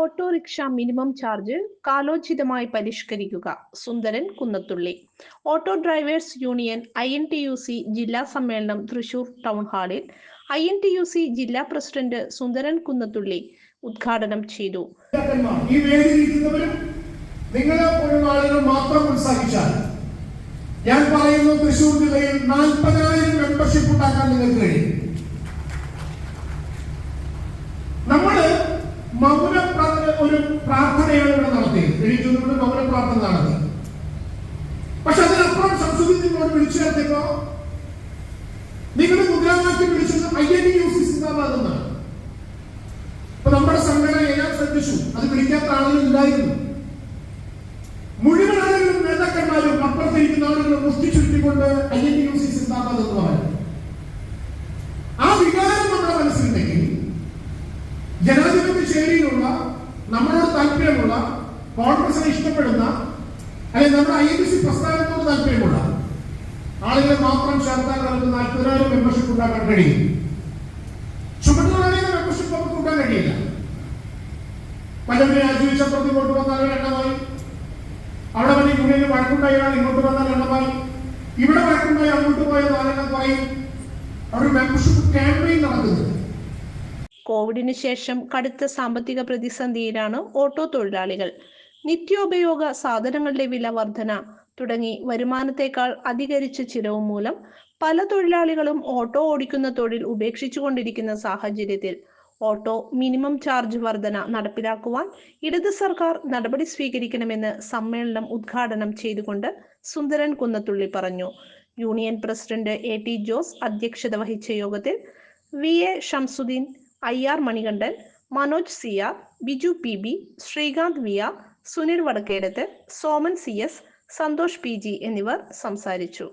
Autorickshaw minimum charge കാലോചിതമായി പരിഷ്കരിക്കുക. Sundaran Kunnathully. Auto drivers union I N T U C ജില്ലാ സമ്മേളനം Thrissur town ഹാളിൽ I N T U C ജില്ലാ president Sundaran Kunnathully ഉദ്ഘാടനം ചെയ്തു. ഈ നിങ്ങളെ മാത്രം ഞാൻ പറയുന്നു തൃശൂർ ജില്ലയിൽ നാൽപ്പതിനായിരം മെമ്പർഷിപ്പ് ഉണ്ടാക്കാൻ നിങ്ങൾക്ക് കഴിയും നമ്മൾ മൗന ഒരു പ്രാർത്ഥനയാണ് ഇവിടെ നടത്തിയത്. എഴുതിച്ചുകൊണ്ട് മൗന പ്രാർത്ഥന നടത്തി. പക്ഷെ അതിനപ്പുറം സംസ്കൃതി നിങ്ങളോട് വിളിച്ചു ചേർത്തിപ്പോ നിങ്ങളുടെ മുദ്രാവാക്യം വിളിച്ചത് ഐ എൻ യു സി സിന്ദാബാദ് എന്നാണ് ഇപ്പൊ നമ്മുടെ സംഘടന എല്ലാം ശ്രദ്ധിച്ചു. അത് വിളിക്കാത്ത ആളുകൾ ഉണ്ടായിരുന്നു മുഴുവൻ ആളുകളും നേതാക്കന്മാരും അപ്പുറത്തിരിക്കുന്ന ആളുകളും മുഷ്ടി ചുരുട്ടിക്കൊണ്ട് ഐ എൻ യു സി സിന്ദാബാദ് നമ്മളോട് താല്പര്യമുള്ള കോൺഗ്രസിനെ ഇഷ്ടപ്പെടുന്ന അല്ലെങ്കിൽ നമ്മുടെ ഐ എൻ സി പ്രസ്ഥാനത്തോട് താല്പര്യമുള്ള ആളുകളെ മാത്രം ചേർത്താൻ നമുക്ക് നാൽപ്പതിനായിരം മെമ്പർഷിപ്പ് ഉണ്ടാക്കാൻ കഴിയും. ചുമട്ടുതൊഴിലാളികളുടെ മെമ്പർഷിപ്പ് നമുക്ക് കൂട്ടാൻ കഴിയില്ല. പലരും രാജിവെച്ചപ്പുറത്ത് ഇങ്ങോട്ട് വന്നാൽ എണ്ണമായി അവിടെ വലിയ യൂണിയന് വഴക്കുണ്ടായാൽ ഇങ്ങോട്ട് വന്നാൽ എണ്ണമായി ഇവിടെ വഴക്കുണ്ടായി അങ്ങോട്ട് പോയ നാലെണ്ണം പറയും. അവർ മെമ്പർഷിപ്പ് ക്യാമ്പയിൻ നടക്കുന്നത് കോവിഡിന് ശേഷം കടുത്ത സാമ്പത്തിക പ്രതിസന്ധിയിലാണ് ഓട്ടോ തൊഴിലാളികൾ. നിത്യോപയോഗ സാധനങ്ങളുടെ വില വർധന തുടങ്ങി വരുമാനത്തേക്കാൾ അധികരിച്ച ചിലവ് മൂലം പല തൊഴിലാളികളും ഓട്ടോ ഓടിക്കുന്ന തൊഴിൽ ഉപേക്ഷിച്ചുകൊണ്ടിരിക്കുന്ന സാഹചര്യത്തിൽ ഓട്ടോ മിനിമം ചാർജ് വർധന നടപ്പിലാക്കുവാൻ ഇടത് സർക്കാർ നടപടി സ്വീകരിക്കണമെന്ന് സമ്മേളനം ഉദ്ഘാടനം ചെയ്തുകൊണ്ട് സുന്ദരൻ കുന്നത്തുള്ളി പറഞ്ഞു. Union president A T Jose അധ്യക്ഷത വഹിച്ച യോഗത്തിൽ V A Shamsuddin I R Manikandan Manoj C R Biju P B Sreekanth V R Sunil Vadakkedath Soman C S Santhosh P G എന്നിവർ സംസാരിച്ചു.